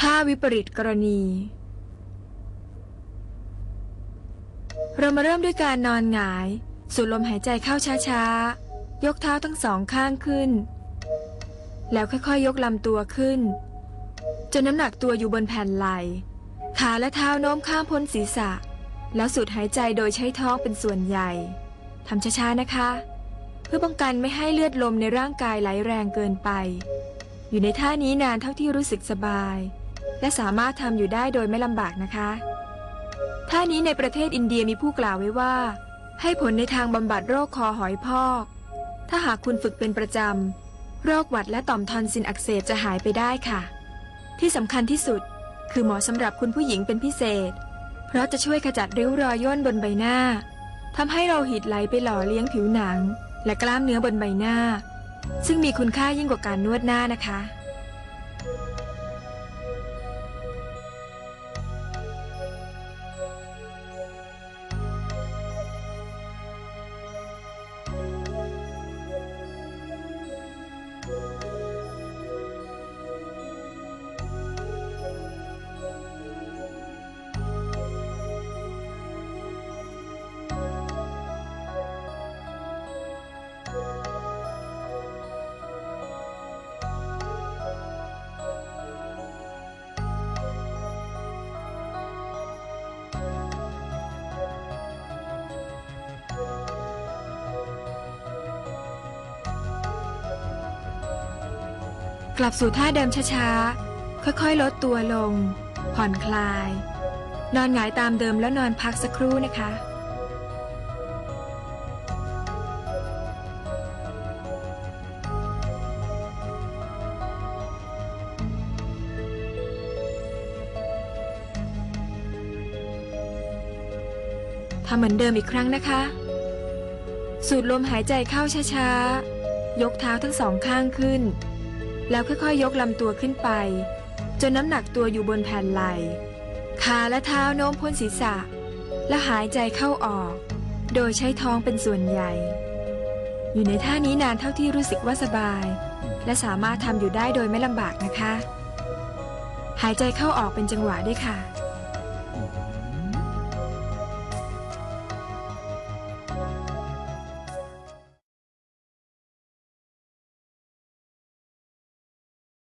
ท่าวิปริตกรณี เรามาเริ่มด้วยการนอนหงาย สูดลมหายใจเข้าช้าๆ ยกเท้าทั้งสองข้างขึ้น แล้วค่อยๆยยกลำตัวขึ้น จนน้ำหนักตัวอยู่บนแผ่นไหล่ขาและเท้าโน้มข้ามพ้นศีรษะ แล้วสูดหายใจโดยใช้ท้องเป็นส่วนใหญ่ทำช้าๆนะคะ เพื่อป้องกันไม่ให้เลือดลมในร่างกายไหลแรงเกินไป อยู่ในท่านี้นานเท่าที่รู้สึกสบาย และสามารถทำอยู่ได้โดยไม่ลำบากนะคะท่านี้ในประเทศอินเดียมีผู้กล่าวไว้ว่า ให้ผลในทางบำบัดโรคคอหอยพอก ถ้าหากคุณฝึกเป็นประจำ โรคหวัดและต่อมทอนซิลอักเสบจะหายไปได้ค่ะ ที่สำคัญที่สุดคือเหมาะสำหรับคุณผู้หญิงเป็นพิเศษ เพราะจะช่วยขจัดริ้วรอยย่นบนใบหน้าทำให้เราหิดไหลไปหล่อเลี้ยงผิวหนัง และกล้ามเนื้อบนใบหน้า ซึ่งมีคุณค่ายิ่งกว่าการนวดหน้านะคะ กลับสู่ท่าเดิมช้าๆ ค่อยๆ ลดตัวลง ผ่อนคลาย นอนหงายตามเดิมแล้วนอนพักสักครู่นะคะทำเหมือนเดิมอีกครั้งนะคะ สูดลมหายใจเข้าช้าๆ ยกเท้าทั้งสองข้างขึ้น แล้วค่อยๆยกลำตัวขึ้นไป จนน้ำหนักตัวอยู่บนแผ่นไหล่ขาและเท้าโน้มพ้นศีรษะ และหายใจเข้าออก โดยใช้ท้องเป็นส่วนใหญ่ อยู่ในท่านี้นานเท่าที่รู้สึกว่าสบาย และสามารถทำอยู่ได้โดยไม่ลำบากนะคะ หายใจเข้าออกเป็นจังหวะด้วยค่ะ